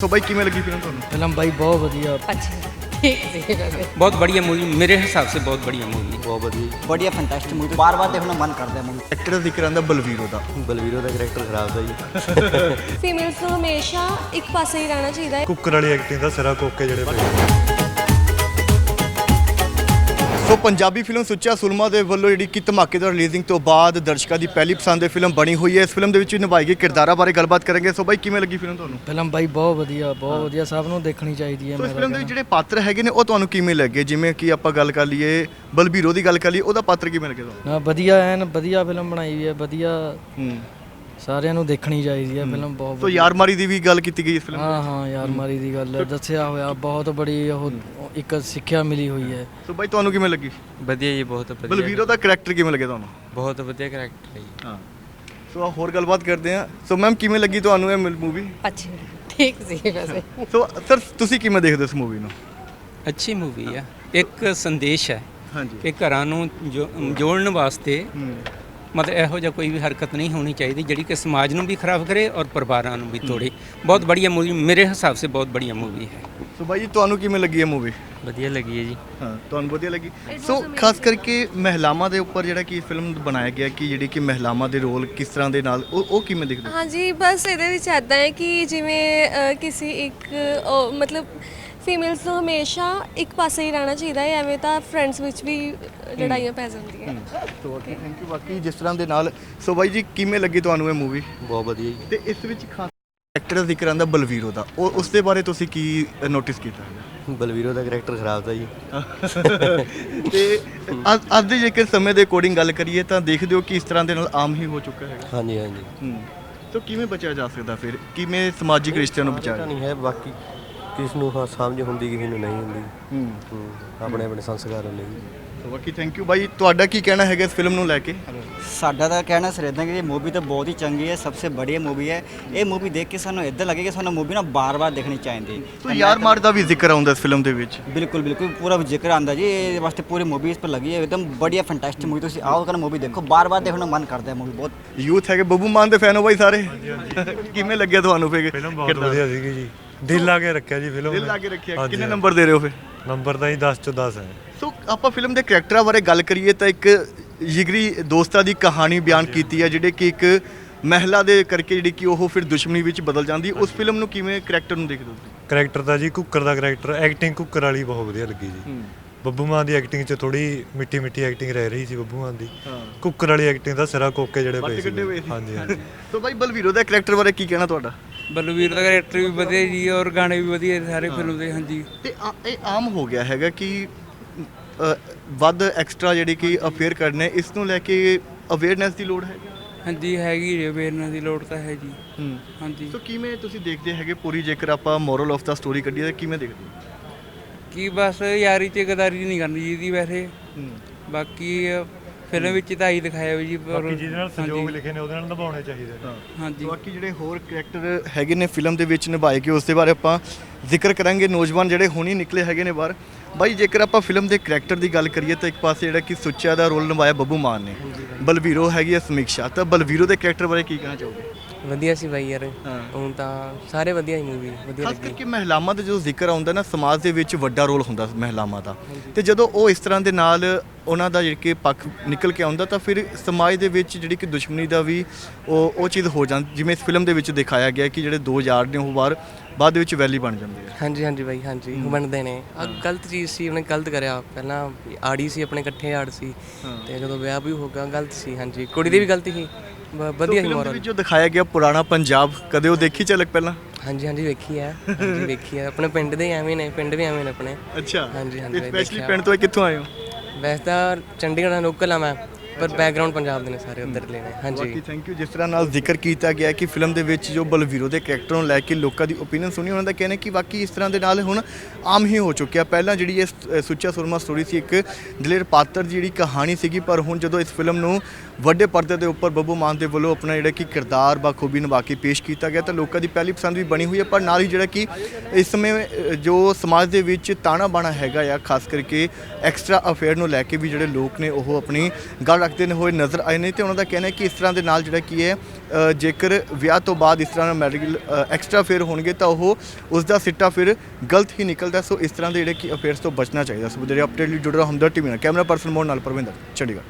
ਸੋ ਬਾਈ ਕਿਵੇਂ ਲੱਗੀ ਫਿਲਮ ਤੁਹਾਨੂੰ ਫਿਲਮ ਬਾਈ ਬਹੁਤ ਵਧੀਆ अच्छा ठीक है वैसे बहुत बढ़िया मूवी मेरे हिसाब से बहुत बढ़िया मूवी ਬਹੁਤ ਵਧੀਆ बढ़िया फैंटास्टिक मूवी बार बार देखने का मन करता है मूवी ਐਕਟਰ ਦਾ ਜ਼ਿਕਰ ਆਂਦਾ ਬਲਵੀਰ ਉਹਦਾ ਬਲਵੀਰੋ ਦਾ ਕਰੈਕਟਰ ਖਰਾਬ ਦਾ ਜੀ ਫੀਮੇਲਸ ਨੂੰ ਹਮੇਸ਼ਾ ਇੱਕ ਪਾਸੇ ਹੀ ਰਹਿਣਾ ਚਾਹੀਦਾ ਹੈ ਕੁੱਕਰ ਵਾਲੀ ਐਕਟਿੰਗ ਦਾ ਸਿਰਾ ਕੋਕੇ ਜਿਹੜੇ ਪਏ ਸੋ ਪੰਜਾਬੀ ਫਿਲਮ ਸੁੱਚਾ ਸੁਲਮਾ ਦੇ ਵੱਲੋਂ ਜਿਹੜੀ ਕਿ ਧਮਾਕੇਦਾਰ ਰਿਲੀਜ਼ਿੰਗ ਤੋਂ ਬਾਅਦ ਦਰਸ਼ਕਾਂ ਦੀ ਪਹਿਲੀ ਪਸੰਦ ਦੀ ਫਿਲਮ ਬਣੀ ਹੋਈ ਹੈ। ਇਸ ਫਿਲਮ ਦੇ ਵਿੱਚ ਨਿਭਾਏ ਗਏ ਕਿਰਦਾਰਾਂ ਬਾਰੇ ਗੱਲਬਾਤ ਕਰਾਂਗੇ। ਸੋ ਬਾਈ ਕਿਵੇਂ ਲੱਗੀ ਫਿਲਮ ਤੁਹਾਨੂੰ? ਫਿਲਮ ਬਾਈ ਬਹੁਤ ਵਧੀਆ ਬਹੁਤ ਵਧੀਆ। ਸਭ ਨੂੰ ਦੇਖਣੀ ਚਾਹੀਦੀ ਹੈ ਮੇਰਾ ਫਿਲਮ ਦੇ ਵਿੱਚ ਜਿਹੜੇ ਪਾਤਰ ਹੈਗੇ ਨੇ ਉਹ ਤੁਹਾਨੂੰ ਕਿਵੇਂ ਲੱਗੇ? ਜਿਵੇਂ ਕਿ ਆਪਾਂ ਗੱਲ ਕਰ ਲਈਏ ਬਲਬੀਰੋ ਦੀ ਗੱਲ ਕਰ ਲਈਏ ਉਹਦਾ ਪਾਤਰ ਕਿਵੇਂ ਲੱਗੇ ਤੁਹਾਨੂੰ? ਵਧੀਆ ਐਨ ਵਧੀਆ ਫਿਲਮ ਬਣਾਈ ਹੋਈ ਹੈ ਵਧੀਆ। ਹੂੰ। ਸਾਰਿਆਂ ਨੂੰ ਦੇਖਣੀ ਚਾਹੀਦੀ ਹੈ ਫਿਲਮ ਬਹੁਤ ਤੋ ਯਾਰਮਾਰੀ ਦੀ ਵੀ ਗੱਲ ਕੀਤੀ ਗਈ ਇਸ ਫਿਲਮ ਹਾਂ ਹਾਂ ਯਾਰ ਮਾਰੀ ਦੀ ਗੱਲ ਦੱਸਿਆ ਹੋਇਆ ਬਹੁਤ ਬੜੀ ਉਹ ਇੱਕ ਸਿੱਖਿਆ ਮਿਲੀ ਹੋਈ ਹੈ। ਸੋ ਬਾਈ ਤੁਹਾਨੂੰ ਕਿਵੇਂ ਲੱਗੀ? ਵਧੀਆ ਜੀ ਬਹੁਤ ਵਧੀਆ ਬਲਵੀਰੋ ਦਾ ਕੈਰੈਕਟਰ ਕਿਵੇਂ ਲੱਗਿਆ ਤੁਹਾਨੂੰ? ਬਹੁਤ ਵਧੀਆ ਕੈਰੈਕਟਰ ਹੈ ਹਾਂ। ਸੋ ਹੋਰ ਗੱਲਬਾਤ ਕਰਦੇ ਹਾਂ। ਸੋ ਮੈਮ ਕਿਵੇਂ ਲੱਗੀ ਤੁਹਾਨੂੰ ਇਹ ਮੂਵੀ ਅੱਛੀ ਠੀਕ ਸੀ ਵੈਸੇ। ਸੋ ਸਰ ਤੁਸੀਂ ਕਿਵੇਂ ਦੇਖਦੇ ਇਸ ਮੂਵੀ ਨੂੰ? ਅੱਛੀ ਮੂਵੀ ਆ। ਇੱਕ ਸੰਦੇਸ਼ ਹੈ ਹਾਂਜੀ। ਕਿ ਘਰਾਂ ਨੂੰ ਜੋੜਨ ਵਾਸਤੇ ਮਤਲਬ ਇਹੋ ਜਿਹਾ ਕੋਈ ਵੀ ਹਰਕਤ ਨਹੀਂ ਹੋਣੀ ਚਾਹੀਦੀ ਜਿਹੜੀ ਕਿ ਸਮਾਜ ਨੂੰ ਵੀ ਖਰਾਬ ਕਰੇ ਔਰ ਪਰਿਵਾਰਾਂ ਨੂੰ ਵੀ ਤੋੜੇ। ਬਹੁਤ ਵਧੀਆ ਮੂਵੀ ਮੇਰੇ ਹਿਸਾਬ ਸੇ ਬਹੁਤ ਬੜੀਆ ਮੂਵੀ ਹੈ। ਸੋ ਬਾਈ ਤੁਹਾਨੂੰ ਕਿਵੇਂ ਲੱਗੀ ਇਹ ਮੂਵੀ? ਵਧੀਆ ਲੱਗੀ ਹੈ ਜੀ। ਹਾਂ ਤੁਹਾਨੂੰ ਵਧੀਆ ਲੱਗੀ? ਸੋ ਖਾਸ ਕਰਕੇ ਮਹਿਲਾਵਾਂ ਦੇ ਉੱਪਰ ਜਿਹੜਾ ਕਿ ਫਿਲਮ ਬਣਾਇਆ ਗਿਆ ਕਿ ਜਿਹੜੀ ਕਿ ਮਹਿਲਾਵਾਂ ਦੇ ਰੋਲ ਕਿਸ ਤਰ੍ਹਾਂ ਦੇ ਨਾਲ ਉਹ ਉਹ ਕਿਵੇਂ ਦਿਖਦੇ ਹਾਂਜੀ ਬਸ ਇਹਦੇ ਵਿੱਚ ਐਦਾਂ ਹੈ ਕਿ ਜਿਵੇਂ ਅ, ਕਿਸੇ ਇੱਕ ਮਤਲਬ ਫੀਮੇਲਸ ਨੂੰ ਹਮੇਸ਼ਾ ਇੱਕ ਪਾਸੇ ਹੀ ਰਹਿਣਾ ਚਾਹੀਦਾ ਹੈ ਐਵੇਂ ਤਾਂ ਫਰੈਂਡਸ ਵਿੱਚ ਵੀ ਲੜਾਈਆਂ ਪੈ ਜਾਂਦੀਆਂ। ਸੋ ਬਾਕੀ ਥੈਂਕ ਯੂ ਬਾਕੀ ਜਿਸ ਤਰ੍ਹਾਂ ਦੇ ਨਾਲ ਸੋ ਬਾਈ ਜੀ ਕਿਵੇਂ ਲੱਗੀ ਤੁਹਾਨੂੰ ਇਹ ਮੂਵੀ ਬਹੁਤ ਵਧੀਆ ਜੀ। ਤੇ ਇਸ ਵਿੱਚ ਖਾਸ ਐਕਟਰ ਦਾ ਜ਼ਿਕਰ ਆਂਦਾ ਬਲਵੀਰੋ ਦਾ। ਉਹ ਉਸ ਦੇ ਬਾਰੇ ਤੁਸੀਂ ਕੀ ਨੋਟਿਸ ਕੀਤਾ? ਬਲਵੀਰੋ ਦਾ ਕਰੈਕਟਰ ਖਰਾਬ ਦਾ ਜੀ। ਤੇ ਅੱਜ ਅੱਜ ਦੇ ਜੇਕਰ ਸਮੇਂ ਦੇ ਅਕੋਰਡਿੰਗ ਗੱਲ ਕਰੀਏ ਤਾਂ ਦੇਖਦੇ ਹੋ ਕਿ ਇਸ ਤਰ੍ਹਾਂ ਦੇ ਨਾਲ ਆਮ ਹੀ ਹੋ ਚੁੱਕਾ ਹੈਗਾ। ਹਾਂਜੀ ਹਾਂਜੀ। ਹੂੰ। ਸੋ ਕਿਵੇਂ ਬਚਿਆ ਜਾ ਸਕਦਾ ਫਿਰ? ਕਿਵੇਂ ਸਮਾਜਿਕ ਰਿਸ਼ਤਿਆਂ ਨੂੰ ਬਚਾਇਆ? ਨਹੀਂ ਹੈ ਬਾਕੀ ਕਿਸ ਨੂੰ ਹਾਂ ਸਮਝ ਹੁੰਦੀ ਕਿਸੇ ਨੂੰ ਨਹੀਂ ਹੁੰਦੀ। ਹੂੰ। ਆਪਣੇ ਆਪਣੇ ਸੰਸਕਾਰ ਹੁੰਦੇ ਜੀ ਸੋ ਬਾਕੀ ਥੈਂਕ ਯੂ ਬਾਈ। ਤੁਹਾਡਾ ਕੀ ਕਹਿਣਾ ਹੈਗਾ ਇਸ ਫਿਲਮ ਨੂੰ ਲੈ ਕੇ? ਸਾਡਾ ਤਾਂ ਕਹਿਣਾ ਸਿਰ ਇੱਦਾਂ ਕਿ ਇਹ ਮੂਵੀ ਤਾਂ ਬਹੁਤ ਹੀ ਚੰਗੀ ਹੈ ਸਭ ਤੋਂ ਬੜੀਆ ਮੂਵੀ ਹੈ। ਇਹ ਮੂਵੀ ਦੇਖ ਕੇ ਸਾਨੂੰ ਇੱਦਾਂ ਲੱਗੇ ਸਾਨੂੰ ਮੂਵੀ ਨਾ ਬਾਰ-ਬਾਰ ਦੇਖਣੀ ਚਾਹੀਦੀ ਹੈ। ਯਾਰ ਮਾਰ ਦਾ ਵੀ ਜ਼ਿਕਰ ਆਉਂਦਾ ਇਸ ਫਿਲਮ ਦੇ ਵਿੱਚ। ਬਿਲਕੁਲ ਬਿਲਕੁਲ ਪੂਰਾ ਜ਼ਿਕਰ ਆਂਦਾ ਜੀ। ਇਹ ਵਾਸਤੇ ਪੂਰੀ ਮੂਵੀ ਇਸ ਪਰ ਲੱਗੀ ਹੈ। ਇੱਕਦਮ ਬੜੀਆ ਫੈਂਟੈਸਟਿਕ ਮੂਵੀ ਤੁਸੀਂ ਆਓ ਕਰ ਮੂਵੀ ਦੇਖੋ। ਬਾਰ-ਬਾਰ ਦੇਖਣ ਨੂੰ ਮਨ ਕਰਦਾ ਹੈ ਮੂਵੀ ਬਹੁਤ। ਯੂਥ ਹੈਗੇ। ਬੱਬੂ ਮਾਨ ਦੇ ਫੈਨ ਹੋ ਬਾਈ ਸਾਰੇ? ਕਿਵੇਂ ਲੱਗਿਆ ਤੁਹਾਨੂੰ ਫਿਰ? ਫਿਲਮ ਬਹੁਤ ਜੀ। ਦਿਲ ਲਾ ਕੇ ਰੱਖਿਆ ਜੀ ਫਿਲਮ ਦਿਲ। ਲਾ ਕੇ ਰੱਖਿਆ। ਕਿੰਨੇ। ਨੰਬਰ ਦੇ ਰਹੇ ਹੋ ਫਿਰ? ਨੰਬਰ ਤਾਂ ਜੀ 10 ਚੋਂ 10 ਹੈ। ਸੋ ਆਪਾਂ ਫਿਲਮ ਦੇ ਕਰੈਕਟਰਾਂ ਬਾਰੇ ਗੱਲ ਕਰੀਏ ਤਾਂ ਇੱਕ ਜਿਗਰੀ ਦੋਸਤਾਂ ਦੀ ਕਹਾਣੀ ਬਿਆਨ ਕੀਤੀ ਹੈ ਜਿਹੜੇ ਕਿ ਇੱਕ ਮਹਿਲਾ ਦੇ ਕਰਕੇ ਜਿਹੜੀ ਕਿ ਉਹ ਫਿਰ ਦੁਸ਼ਮਣੀ ਵਿੱਚ ਬਦਲ ਜਾਂਦੀ। ਉਸ ਫਿਲਮ ਨੂੰ ਕਿਵੇਂ ਕਰੈਕਟਰ ਨੂੰ ਦੇਖਦੇ ਹੋ? ਕਰੈਕਟਰ ਦਾ ਜੀ ਕੁੱਕਰ ਦਾ ਕਰੈਕਟਰ ਐਕਟਿੰਗ ਕੁੱਕਰ ਵਾਲੀ ਬਹੁਤ ਵਧੀਆ ਲੱਗੀ ਜੀ। ਬੱਬੂ ਮਾਨ ਦੀ ਐਕਟਿੰਗ 'ਚ ਥੋੜੀ ਮਿੱਠੀ ਮਿੱਠੀ ਐਕਟਿੰਗ ਰਹਿ ਰਹੀ ਸੀ ਬੱਬੂ ਮਾਨ ਦੀ। ਹਾਂ। ਕੁੱਕਰ ਵਾਲੀ ਐਕਟਿੰਗ ਦਾ ਸਿਰਾ ਕੋਕੇ ਜਿਹੜੇ ਪਏ ਸੀ। ਹਾਂਜੀ ਹਾਂਜੀ। ਸੋ ਬਾਈ ਬਲਵੀਰੋ ਦਾ ਕਰੈਕਟਰ ਬਾਰੇ ਕੀ ਕਹਿਣਾ ਤੁਹਾਡਾ? ਬਲਵੀਰ ਦਾ ਕਰੈਕਟਰ ਵੀ ਵਧੀਆ ਜੀ ਔਰ ਗਾਣੇ ਵੀ ਵਧੀਆ ਸਾਰੇ ਫਿਲਮ ਦੇ ਹਾਂਜੀ। ਤੇ ਆ- ਇਹ ਆਮ ਹੋ ਗਿਆ ਹੈਗਾ ਕਿ ਅ, ਵੱਧ ਐਕਸਟਰਾ ਜਿਹੜੀ ਕਿ ਅਫੇਅਰ ਕਰਨੇ ਇਸ ਨੂੰ ਲੈ ਕੇ ਅਵੇਅਰਨੈਸ ਦੀ ਲੋੜ ਹੈ ਹਾਂਜੀ ਹੈਗੀ ਜੀ ਅਵੇਅਰਨੈਸ ਦੀ ਲੋੜ ਤਾਂ ਹੈ ਜੀ। ਹੂੰ। ਹਾਂਜੀ। ਸੋ ਕਿਵੇਂ ਤੁਸੀਂ ਦੇਖਦੇ ਹੈਗੇ ਪੂਰੀ ਜੇਕਰ ਆਪਾਂ ਮੋਰਲ ਆਫ ਦਾ ਸਟੋਰੀ ਕੱਢੀਏ ਤਾਂ ਕਿਵੇਂ ਦੇਖਦੇ? ਹੋ ਕੀ ਬਸ ਯਾਰੀ ਚ ਗਦਾਰੀ ਨਹੀਂ ਕਰਨੀ ਚਾਹੀਦੀ ਵੈਸੇ। ਹੂੰ। ਬਾਕੀ ਫਿਲਮ ਵਿੱਚ ਤਾਂ ਹੀ ਦਿਖਾਇਆ ਵੀ ਜੀ ਬਾਕੀ ਜਿਹਦੇ ਨਾਲ ਸੰਜੋਗ ਹਾਂਜੀ, ਲਿਖੇ ਨੇ ਉਹਦੇ ਨਾਲ ਨਿਭਾਉਣੇ ਚਾਹੀਦੇ ਨੇ। ਹਾਂਜੀ। ਬਾਕੀ ਜਿਹੜੇ ਹੋਰ ਕਰੈਕਟਰ ਹੈਗੇ ਨੇ ਫਿਲਮ ਦੇ ਵਿੱਚ ਨਿਭਾਏ ਗਏ ਉਸ ਦੇ ਬਾਰੇ ਆਪਾਂ ਜ਼ਿਕਰ ਕਰਾਂਗੇ। ਨੌਜਵਾਨ ਜਿਹੜੇ ਹੁਣੀ ਨਿਕਲੇ ਹੈਗੇ ਨੇ ਬਾਹਰ। ਬਾਈ ਜੇਕਰ ਆਪਾਂ ਫਿਲਮ ਦੇ ਕਰੈਕਟਰ ਦੀ ਗੱਲ ਕਰੀਏ ਤਾਂ ਇੱਕ ਪਾਸੇ ਜਿਹੜਾ ਕਿ ਸੁੱਚਾ ਦਾ ਰੋਲ ਨਿਭਾਇਆ ਬੱਬੂ ਮਾਨ ਨੇ। ਬਲਵੀਰੋ ਹੈਗੀ ਹੈ ਸਮੀਕਸ਼ਾ ਤਾਂ ਬਲਵੀਰੋ ਦੇ ਕਰੈਕਟਰ ਬਾਰੇ ਕੀ ਕਹਿਣਾ ਚਾਹੋਗੇ? ਵਧੀਆ ਸੀ ਬਾਈ ਯਾਰ। ਹੁਣ ਤਾਂ ਸਾਰੇ ਵਧੀਆ ਹੀ ਮੂਵੀ ਵਧੀਆ ਖਾਸ ਲੱਗੀ। ਕਰਕੇ ਮਹਿਲਾਵਾਂ ਦਾ ਜਦੋਂ ਜ਼ਿਕਰ ਆਉਂਦਾ ਨਾ ਸਮਾਜ ਦੇ ਵਿੱਚ ਵੱਡਾ ਰੋਲ ਹੁੰਦਾ ਮਹਿਲਾਵਾਂ ਦਾ। ਤੇ ਜਦੋਂ ਉਹ ਇਸ ਤਰ੍ਹਾਂ ਦੇ ਨਾਲ ਉਹਨਾਂ ਦਾ ਜਿਹੜੀ ਕਿ ਪੱਖ ਨਿਕਲ ਕੇ ਆਉਂਦਾ ਤਾਂ ਫਿਰ ਸਮਾਜ ਦੇ ਵਿੱਚ ਜਿਹੜੀ ਕਿ ਦੁਸ਼ਮਣੀ ਦਾ ਵੀ ਉਹ ਉਹ ਚੀਜ਼ ਹੋ ਜਾਂਦੀ ਜਿਵੇਂ ਇਸ ਫਿਲਮ ਦੇ ਵਿੱਚ ਦਿਖਾਇਆ ਗਿਆ ਕਿ ਜਿਹੜੇ ਦੋ ਯਾਰ ਨੇ ਉਹ ਬਾਹਰ ਬਾਅਦ ਦੇ ਵਿੱਚ ਵੈਲੀ ਬਣ ਜਾਂਦੇ ਆ। ਹਾਂਜੀ ਹਾਂਜੀ ਬਾਈ ਹਾਂਜੀ ਬਣਦੇ ਨੇ। ਆ ਗਲਤ ਚੀਜ਼ ਸੀ ਉਹਨੇ ਗਲਤ ਕਰਿਆ। ਪਹਿਲਾਂ ਆੜੀ ਸੀ ਆਪਣੇ ਇਕੱਠੇ ਆੜ ਸੀ। ਤੇ ਜਦੋਂ ਵਿਆਹ ਵੀ ਹੋ ਗਿਆ ਗਲਤ ਸੀ ਹਾਂਜੀ। ਕੁੜੀ ਦੀ ਵੀ ਗਲਤੀ ਸੀ। ਵਧੀਆ ਫਿਲਮ ਦੇ ਮੋਰਲ ਵਿੱਚ ਜੋ ਦਿਖਾਇਆ ਗਿਆ ਪੁਰਾਣਾ ਪੰਜਾਬ ਕਦੇ ਉਹ ਦੇਖੀ ਝਲਕ ਪਹਿਲਾਂ? ਹਾਂਜੀ ਹਾਂਜੀ ਵੇਖੀ ਹੈ ਹਾਂਜੀ ਵੇਖੀ ਹੈ ਆਪਣੇ ਪਿੰਡ ਦੇ ਐਵੇਂ ਨੇ ਪਿੰਡ ਵੀ ਐਵੇਂ ਨੇ ਆਪਣੇ। ਅੱਛਾ। ਹਾਂਜੀ, ਹਾਂਜੀ, ਸਪੈਸ਼ਲੀ ਦੇਖਿਆ। ਪਿੰਡ ਤੋਂ ਇਹ ਕਿੱਥੋਂ ਆਏ ਹੋ? ਵੈਸੇ ਤਾਂ ਚੰਡੀਗੜ੍ਹ ਦਾ ਲੋਕਲ ਆ ਮੈਂ। ਪਰ ਬੈਕਗ੍ਰਾਉਂਡ ਪੰਜਾਬ ਦੇ ਨੇ ਸਾਰੇ ਉਧਰ ਲੈ ਨੇ। ਬਾਕੀ ਹਾਂਜੀ ਥੈਂਕ ਯੂ ਜਿਸ ਤਰ੍ਹਾਂ ਨਾਲ ਜ਼ਿਕਰ ਕੀਤਾ ਗਿਆ ਕਿ ਫਿਲਮ ਦੇ ਵਿੱਚ ਜੋ ਬਲਵੀਰੋ ਦੇ ਕੈਰੈਕਟਰ ਨੂੰ ਲੈ ਕੇ ਲੋਕਾਂ ਦੀ ਓਪੀਨੀਅਨ ਸੁਣੀ ਉਹਨਾਂ ਦਾ ਕਹਿਣਾ ਕਿ ਵਾਕਈ ਇਸ ਤਰ੍ਹਾਂ ਦੇ ਨਾਲ ਹੁਣ ਆਮ ਹੀ ਹੋ ਚੁੱਕਿਆ। ਪਹਿਲਾਂ ਜਿਹੜੀ ਇਹ ਸ- ਅ, ਸੁੱਚਾ ਸੁਰਮਾ ਸਟੋਰੀ ਸੀ ਇੱਕ ਦਲੇਰ ਪਾਤਰ ਦੀ ਜਿਹੜੀ ਕਹਾਣੀ ਸੀਗੀ ਪਰ ਹੁਣ ਜਦੋਂ ਇਸ ਫਿਲਮ ਨੂੰ ਵੱਡੇ ਪਰਦੇ ਦੇ ਉੱਪਰ ਬੱਬੂ ਮਾਨ ਦੇ ਵੱਲੋਂ ਆਪਣਾ ਜਿਹੜਾ ਕਿ ਕਿਰਦਾਰ ਬਾਖੂਬੀ ਨਿਭਾ ਕੇ ਪੇਸ਼ ਕੀਤਾ ਗਿਆ ਤਾਂ ਲੋਕਾਂ ਦੀ ਪਹਿਲੀ ਪਸੰਦ ਵੀ ਬਣੀ ਹੋਈ ਹੈ। ਪਰ ਨਾਲ ਹੀ ਜਿਹੜਾ ਕਿ ਇਸ ਸਮੇਂ ਅ, ਜੋ ਸਮਾਜ ਦੇ ਵਿੱਚ ਤਾਣਾ ਬਾਣਾ ਹੈਗਾ ਆ ਖਾਸ ਕਰਕੇ ਐਕਸਟਰਾ ਅਫੇਅਰ ਨੂੰ ਲੈ ਕੇ ਵੀ ਜਿਹੜੇ ਲੋਕ ਨੇ ਉਹ ਆਪਣੀ ਗੱਲ ਰੱਖਦੇ ਨੇ ਹੋਏ ਨਜ਼ਰ ਆਏ ਨੇ ਤੇ ਉਹਨਾਂ ਦਾ ਕਹਿਣਾ ਹੈ ਕਿ ਇਸ ਤਰ੍ਹਾਂ ਦੇ ਨਾਲ ਜਿਹੜਾ ਕੀ ਹੈ ਜੇਕਰ ਵਿਆਹ ਤੋਂ ਬਾਅਦ ਇਸ ਤਰ੍ਹਾਂ ਦਾ ਮੈਡੀਕਲ ਐਕਸਟਰਾ ਫੇਅਰ ਹੋਣਗੇ ਤਾਂ ਉਹ ਉਸ ਦਾ ਸਿੱਟਾ ਫਿਰ ਗਲਤ ਹੀ ਨਿਕਲਦਾ। ਸੋ ਇਸ ਤਰ੍ਹਾਂ ਦੇ ਜਿਹੜੇ ਕਿ ਅਫੇਅਰਸ ਤੋਂ ਬਚਣਾ ਚਾਹੀਦਾ। ਸੋ ਜਿਹੜੇ ਅਪਡੇਟ ਲਈ ਜੁੜ ਰਹਾ ਹਮਦਰ ਟੀਵੀ ਨਾਲ। ਕੈਮਰਾ ਪਰਸਨ ਮੋਹਨ ਨਾਲ ਪਰਵਿੰਦਰ, ਚੰਡੀਗੜ੍ਹ।